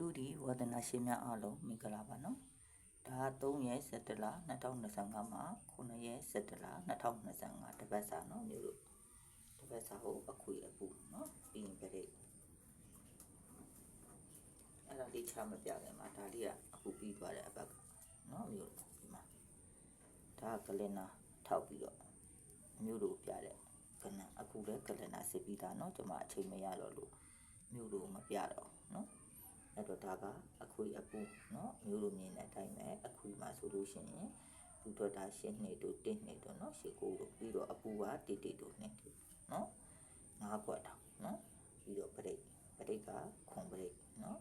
တူဒီဝဒနာရှင်များအားလုံးမင်္ဂလာပါနော်ဒါ3ရက်17လ2025မှာ9ရက်17လ2025တပတ်စာနော်မျိုးတို့တပတ်စာကိုအခွေအပူနော်ပြီးရင်ပြည့်အဲ့ဒါလေးချမပြခင်မှာဒါလေးကအခုပြီးသွားတဲ့အပတ်ကနော်မျိုးတို့ဒီမှာဒါကလင်နာထောက်ပြီးတော့မျိုးတို့ပြတဲ့ကနအခုလည်းကလင်နာစစ်ပြီးသားနော်ကျွန်မအချိန်မရတော့လို့မျိုးတို့မပြတော့နော် အဲ့တော့ဒါကအခွေအပူเนาะမျိုးလိုမြင်တဲ့အတိုင်းပဲအခွေမှာဆိုလို့ရှိရင်လူတော်တာရှင်းနှစ်တို့တစ်နှစ်တို့เนาะရှစ်ကိုတို့ပြီးတော့အပူကတိတိတို့နှစ်တို့เนาะငါးခွက်တောင်เนาะပြီးတော့ပရိတ်ပရိတ်ကခွန်ပရိတ်เนาะ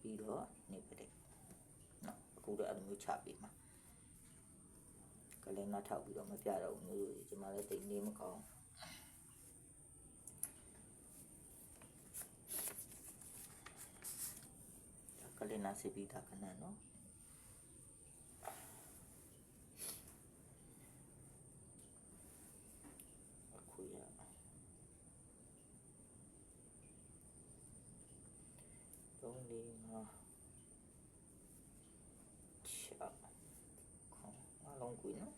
ပြီးတော့နေပရိတ်เนาะအခုတော့အဲ့လိုမျိုးချပေးမှာကလေးနာထောက်ပြီးတော့မပြတော့ဘူးမျိုးတို့ဒီမှာလည်းတိတ်နေမကောင်း ကလေးနာစီပီတာကနန်နော်အခုရသုံးလေးငါချက်ခေါငါလုံးကွေနော်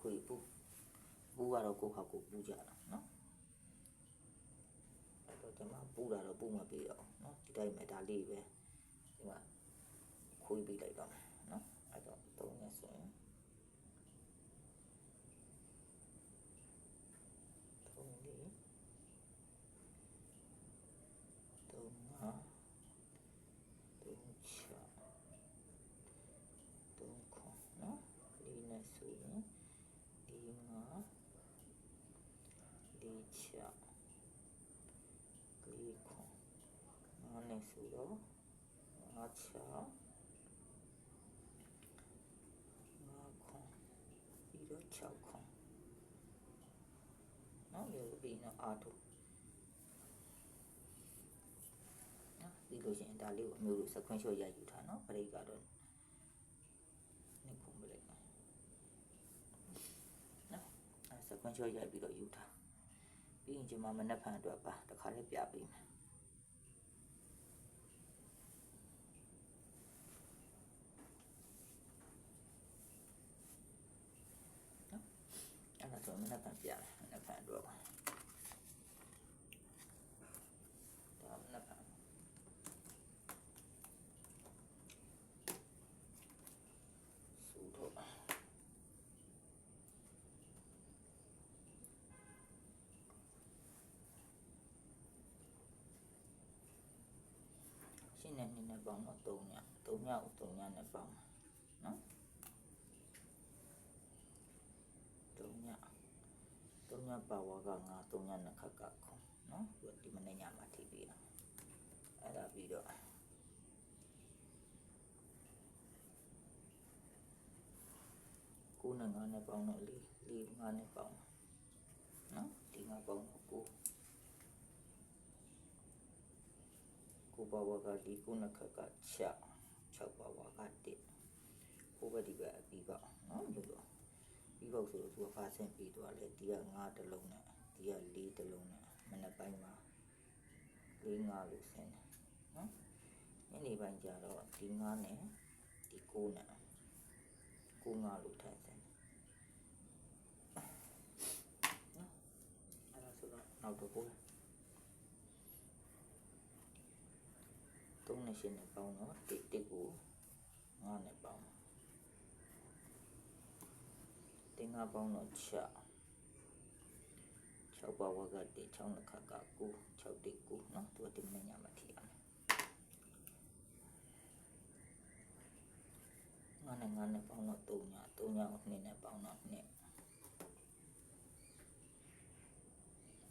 ကွေပူဘူးကတော့ကိုယ့်ဟာကိုယ်ပူကြတာနော်အဲ့တော့ဒီမှာပူတာတော့ပူမပြေတော့နော်ဒီတိုင်းမှာဒါလေးပဲ ဒီမှာခွေးပြီးလိုက်တော့မယ်နော်အဲ့တော့သုံးရက်ဆိုရင်သုံးလေးသုံးငါသုံးချသုံးခွန်နော်လေးနဲ့ဆိုရင်လေးငါလေးချလေးခွန်ငါနဲ့ဆိုတော့ ငါချငါခွန်ပြီးတော့6ခွန်နော်ဒီလိုပြီးတော့အာထုနော်ပြီးလို့ရှိရင်ဒါလေးကိုအမျိုးလိုစကွင်းရှော့ရယူထားနော်ဘရိတ်ကတော့နေခုံဘရိတ်နော်အဲစကွင်းရှော့ရပြီးတော့ယူထားပြီးရင်ဒီမှာမနှက်ဖန်အတွက်ပါတခါလေးပြပေးမယ်အဲ့ဒါဆို မနှက်ဖန်ပြမယ်မနှက်ဖန်အတွက်ပါဒါမနှက်ဖန်စူတော့ရှင်းတဲ့နေ့နဲ့ပေါင်းတော့3ည3ညဦး3ညနဲ့ပေါင်းမှာနော်3ည3ည ပါဝါကငါ3ညနဲ့ခက်ကခုံနော်ဒီမနေ့ညမှာထိပြီးအောင်အဲ့ဒါပြီးတော့ကိုနဲ့ငါနဲ့ပေါင်းတော့လေးလေးငါနဲ့ပေါင်းမှာနော်ဒီငါပေါင်းတော့ကိုကိုပါဝါကဒီကိုနှစ်ခက်က6 6ပါဝါက1ဟိုဘက်ဒီဘက်အပြီးပါနော်လို့ ပြီးကုတ်ဆိုတော့သူကဖာဆင့်ပြီးသွားလေဒီက9တလုံးနဲ့ဒီက4တလုံးနဲ့မနေ့ပိုင်းမှာ4 5လို့ဆင်းတယ်နော်ညနေပိုင်းကျတော့ဒီ9နဲ့ဒီ9နဲ့9 5လို့ထိုင်တယ်နော်အဲ့ဒါဆိုတော့နောက်တော့ပို့3နဲ့8နဲ့ပေါင်းတော့1 ငါပေါင်းတော့6 6ပါဝကတိ6နှစ်ခါက9 6တိ9နော်သူတိမညမထီအောင်ငါနဲ့ငါနဲ့ပေါင်းတော့3ည3ညကို2နဲ့ပေါင်းတော့2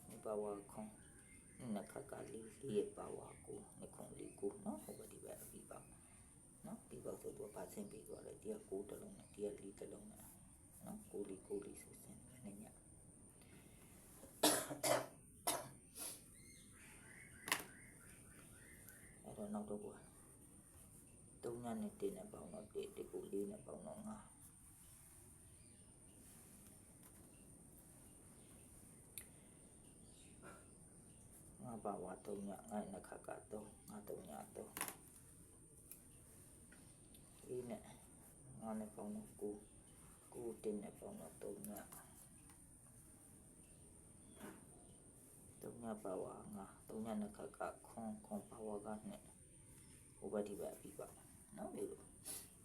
ဒီပါဝခွန်နှစ်ခါကလေးလေးပါဝကိုနှစ်ခွန်လေးကိုနော်ဟိုဘက်ဒီဘက်ပြီးပါနော်ဒီဘက်ဆိုတော့ပါစင်ပြီးတော့လေဒီက9တလုံးနဲ့ဒီက4တလုံးနဲ့ နော်ကိုလီကိုလီစစ်စစ်နဲ့ညအဲ့တော့နောက်တော့ဘူးတုံးညနဲ့တင်းနဲ့ပေါင်းတော့တစ်တစ်ကိုလေးနဲ့ပေါင်းတော့ငါငါဘာဝတုံးညငါနှစ်ခါကတော့ငါတုံးညတော့လေးနဲ့ငါနဲ့ပေါင်းတော့ကို ကိုတင်းနဲ့ပေါင်းတော့3ည3ညပါဝါငါ3ညနှစ်ခါကခွန်ခွန်ပါဝါကနဲ့ဟိုဘက်ဒီဘက်ပြီးပါနော်မျိုးလို့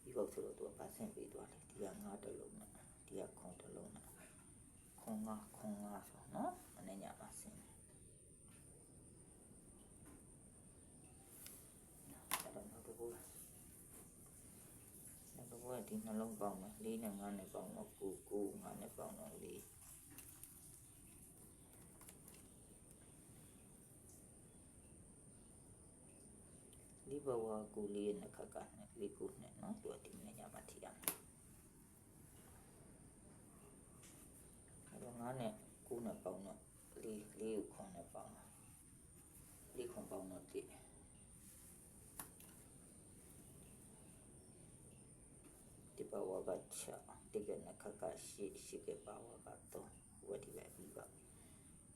ပြီးတော့ဆိုတော့သူကပါဆင့်ပေးသွားတယ်ဒီကငါတစ်လုံးနဲ့ဒီကခွန်တစ်လုံးနဲ့ခွန်ငါခွန်ငါဆိုနော်မနေ့ညပါဆင့်အဲ့တော့နောက်တစ်ခုနောက် တစ်ခုကဒီနှလုံးပေါင်းမယ်၄နဲ့၅နဲ့ပေါင်းတော့9 9 5နဲ့ပေါင်းတော့4ဒီဘဝကူလေးနဲ့ခက်ကနဲ့လေးခုနဲ့နော်သူကဒီနေ့ညမှာထီရမယ်အဲ့တော့ငါးနဲ့ကိုးနဲ့ပေါင်းတော့လေးလေးကိုခွန်နဲ့ပေါင်းတော့လေးခွန်ပေါင်းတော့တိဒီ ဘဝကချတိကနဲ့ခက်ကရှိရှိကဘဝကတော့ဝတိပဲပြီးပါ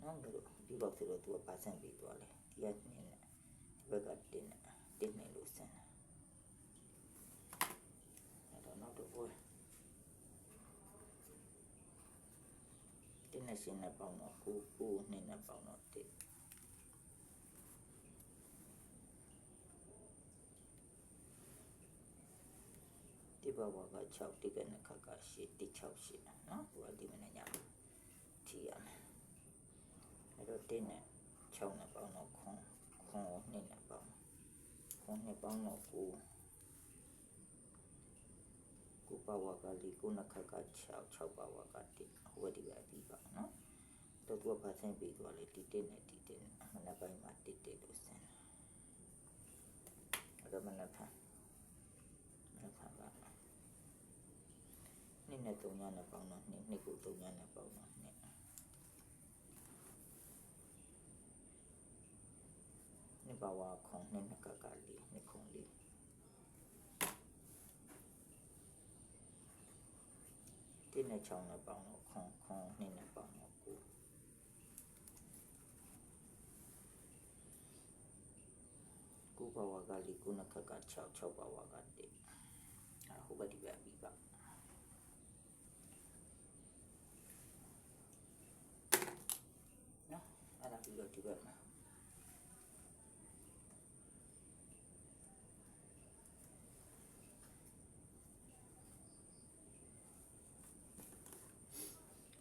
နော်ဘယ်လိုဒီဘောက်ဆိုတော့သူကပါစံပြီးသွားလေဒီကနင်းနဲ့ဒီဘက်ကတင်းနဲ့တင်းနေလို့ဆင်းတယ်အဲ့တော့နောက်တော့ဘောတင်းနဲ့ရှင်းနဲ့ပေါင်းတော့ကိုကိုနှင်းနဲ့ပေါင်းတော့တင်းဒီ ဘဝက6တိကနဲ့ခက်ကရှိတိ6ရှိနော်ဟိုကဒီမနေ့ညထီရမယ်အဲ့တော့တင်းနဲ့6နဲ့ပေါင်းတော့ခွန်ခွန်နှင်းနဲ့ပေါင်းခွန်နဲ့ပေါင်းတော့ကိုကိုပါဝါကလေးကိုနှစ်ခက်က6 6ပါဝါကတိဟိုဒီပဲပြီးပါနော်တော့သူကပါဆင်းပြီးသွားလေဒီတင်းနဲ့ဒီတင်းနဲ့မနက်ပိုင်းမှာတိတိလို့ဆင်းအဲ့တော့မနက်ဖန်မနက်ဖန်က နှစ်နဲ့သုံးညနဲ့ပေါင်းတော့နှစ်နှစ်ကိုသုံးညနဲ့ပေါင်းတော့နှစ်နှစ်ပါဝါခုံနှစ်နှစ်ကကလေးနှစ်ခုံလေးတင်းနဲ့ချောင်းနဲ့ပေါင်းတော့ခုံခုံနှစ်နဲ့ပေါင်းတော့ကိုကိုပါဝါကလေးကိုနှစ်ခက်က6 6ပါဝါကတိအဲ့ဟိုဘက်ဒီဘက်ပြီးပါနော်အဲ့ ဒါပြီးတော့ဒီဘက်မှာ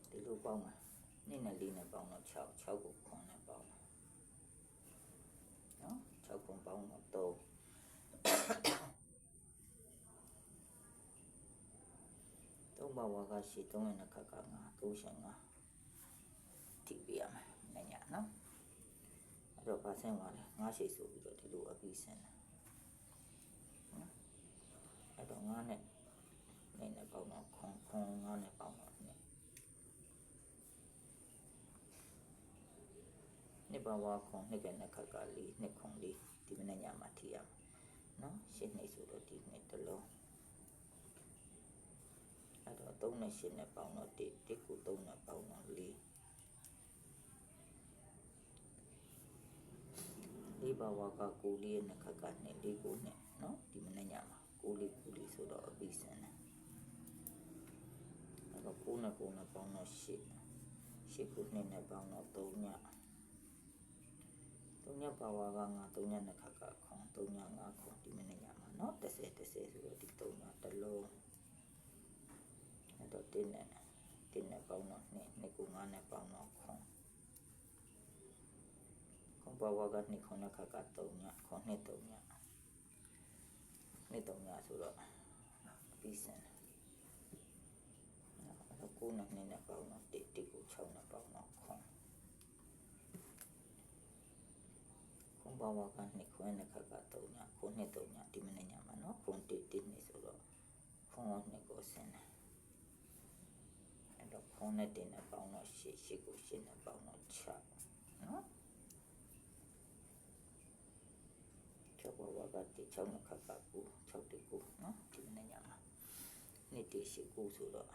ဒီလိုပေါင်းမှာနှစ်နဲ့လေးနဲ့ပေါင်းတော့6 6ကိုခွန်နဲ့ပေါင်းနော်6ခွန်ပေါင်းတော့3သုံးပါဝါကရှိ3 အဲ့တော့ပါဆင်းသွားတယ်9ရှိဆိုပြီးတော့ဒီလိုအပြီးဆင်းတယ်နော်အဲ့တော့9နဲ့နေနဲ့ပေါင်းတော့ခွန်ခွန်9နဲ့ပေါင်းတော့နှစ်နှစ်ပါဝါခွန်နှစ်ကနှစ်ခက်က4နှစ်ခွန်4ဒီမနေ့ညမှာထိရမယ်နော်ရှင်းနေဆိုတော့ဒီနှစ်တစ်လုံးအဲ့တော့3နဲ့8နဲ့ပေါင်းတော့1 1ကို3နဲ့ပေါင်းတော့4လေး ပါဝါကကိုလေးရဲ့နှစ်ခက်ကနဲ့လေးကိုနဲ့နော်ဒီမနေ့ညမှာကိုလေးကိုလေးဆိုတော့အပြီးစင်တယ်အဲ့တော့ကိုနဲ့ကိုနဲ့ပေါင်းတော့8 8ကိုနဲ့နဲ့ပေါင်းတော့3ည3ညပါဝါကငါ3ညနှစ်ခက်ကခွန်3ည5ခွန်ဒီမနေ့ညမှာနော်30 30ဆိုတော့ဒီ3ညတစ်လုံးအဲ့တော့တင်းနဲ့တင်းနဲ့ပေါင်းတော့နှစ်နှစ်ကို9နဲ့ပေါင်းတော့ ခွန်ခွန်ဘဝကနှစ်ခွန်နဲ့ခက်က3ညခွန်နှစ်3ညနှစ်3ညဆိုတော့ပြီးစင်တယ်အဲ့တော့ကိုနဲ့နှစ်နဲ့ပေါင်းတော့တစ်တစ်ကို6နဲ့ပေါင်းတော့ခွန်ခွန်ဘဝကနှစ်ခွန်နဲ့ခက်က3ညခွန်နှစ်3ညဒီမနေ့ညမှာနော်ခွန်တစ်တစ်နှစ်ဆိုတော့ခွန်နှစ်ကိုစင်တယ်အဲ့တော့ခွန်နဲ့တင်နဲ့ပေါင်းတော့ရှစ်ရှစ်ကိုရှစ်နဲ့ပေါင်းတော့6နော် 6ဘဝကတိ6နှစ်ခက်ကကို6တိကိုနော်ဒီမနေ့ညမှာနှစ်တိရှိကိုဆိုတော့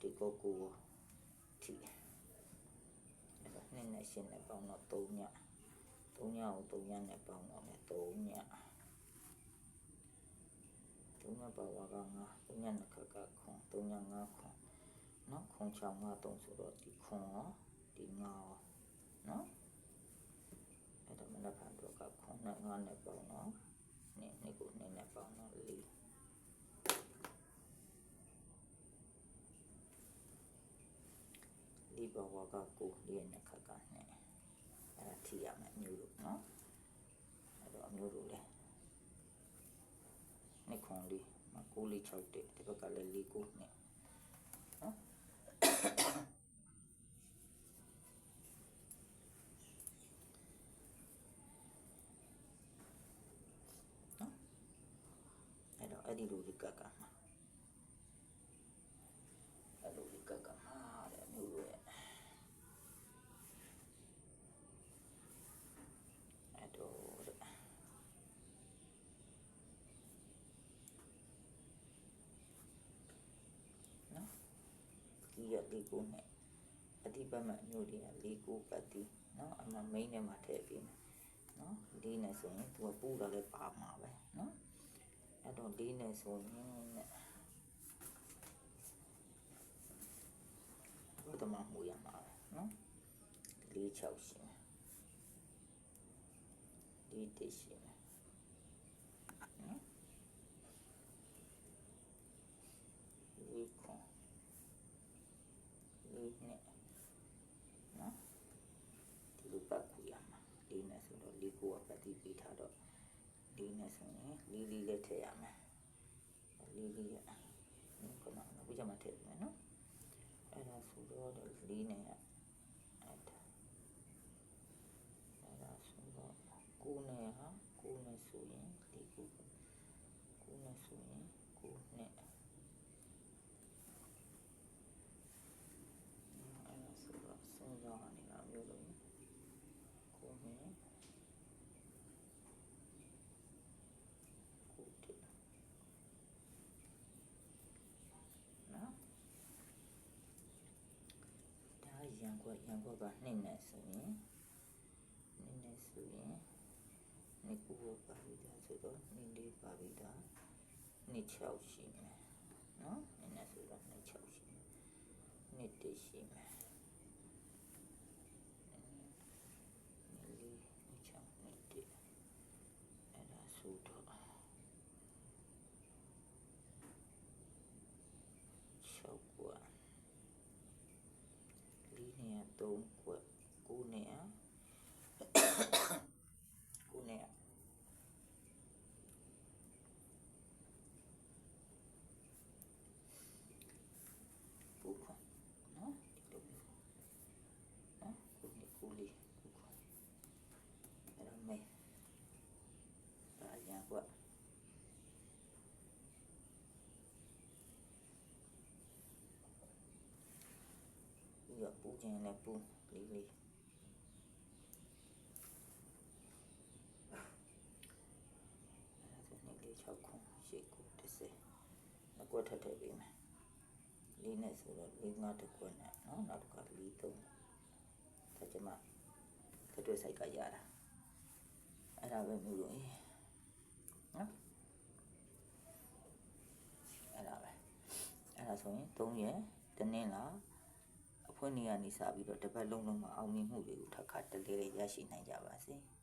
ဒီကိုကိုထိအဲ့တော့နှစ်နဲ့ရှစ်နဲ့ပေါင်းတော့3ည3ညကို3ညနဲ့ပေါင်းတော့မယ်3ည3သုံးညပါဝါက9သုံးညနှစ်ခက်ကခွန်သုံးည5ခွန်နော်ခွန်6 5 3ဆိုတော့ဒီခွန်ရောဒီ9ရောနော် အဲ့တော့မနက်ဖြန်တော့ကခွန်နဲ့9နဲ့ပေါင်းတော့နေ့နေ့ကိုနေ့နဲ့ပေါင်းတော့4ဒီဘဝကကိုလေးနဲ့ခက်ကနဲ့အဲ့ဒါထိရမယ်အမျိုးလို့နော်အဲ့တော့အမျိုးလို့လေနှစ်ခွန်လေးမကိုလေး6တဲ့ဒီဘက်ကလည်း4ကိုနဲ့နော်နော် အဲ့တော့အဲ့ဒီလိုလေးကကမှာအဲ့လိုလေးကကမှာတဲ့အမျိုးလို့ရဲ့အဲ့တော့တဲ့နော်ဒီရလေးကိုနဲ့အတိပတ်မှအမျိုးတွေကလေးကိုပတ်တီနော်အမမိန်းထဲမှာထည့်ပြီးမယ်နော်လေးနဲ့ဆိုရင်သူကပူတာလည်းပါမှာပဲနော် အဲ့တော့လေးနဲ့ဆိုရင်နဲ့ဘယ်တော့မှမူရမှာပဲနော်လေးချောက်ရှင်လေးတစ်ရှင်နော်လေးခွန်လေးနဲ့နော်ဒီလိုပတ်ကူရမှာလေးနဲ့ဆိုတော့လေးကိုကပတ်ပြီးပေးထားတော့ လေးနဲ့ဆိုရင်လေးလေးလည်းထည့်ရမယ်လေးလေးရခဏနော်ဘုရားမထည့်မယ်နော်အဲ့ဒါဆိုတော့လေးနဲ့အဲ့ဒါအဲ့ဒါဆိုတော့ကိုးနဲ့ဟာကိုးနဲ့ဆိုရင်ဒီကိုကိုးနဲ့ဆိုရင်ကိုးနဲ့အဲ့ဒါဆိုတော့စဉ်းစားနေတာမျိုးလို့ကိုးနဲ့ကိုးတဲ့နော်ဒါရ န်ကွက်ရန်ကွက်ကနှစ်နဲ့ဆိုရင်နှစ်နဲ့ဆိုရင်နှစ်ကိုပါပြီးသားဆိုတော့နှစ်လေးပါပြီးသားနှစ်6ရှိမယ်နော်နှစ်နဲ့ဆိုတော့နှစ်6ရှိမယ်နှစ်တရှိမယ်နှစ်လေးနှစ်6နှစ်တအဲ့ဒါဆိုတော့6ကွာ လေးနဲ့3ကွက်9နဲ့9နဲ့ပူခွန်နော်ဒီလိုမျိုးနော်ကိုလေးကိုလေးပူခွန်အဲ့တော့မေဒါရန်ကွက်ပြီး တော့ပူခြင်းနဲ့ပူလေးလေးအဲ့ဒါဆိုနေလေး6ခွန်8ခု30အကွက်ထပ်ထည့်ပေးမယ်လေးနဲ့ဆိုတော့လေးငါတစ်ခွက်နဲ့နော်နောက်တစ်ခါလေးသုံးဒါကျမကတွေ့ဆိုင်ကရတာအဲ့ဒါပဲမျိုးလို့နော်အဲ့ဒါပဲအဲ့ဒါဆိုရင်3ရက်တနင်္လာအ ဖွင့်နေရနေစပြီးတော့တစ်ပတ်လုံးလုံးမှာအောင်မြင်မှုတွေကိုထပ်ခါတလေလေးရရှိနိုင်ကြပါစေ။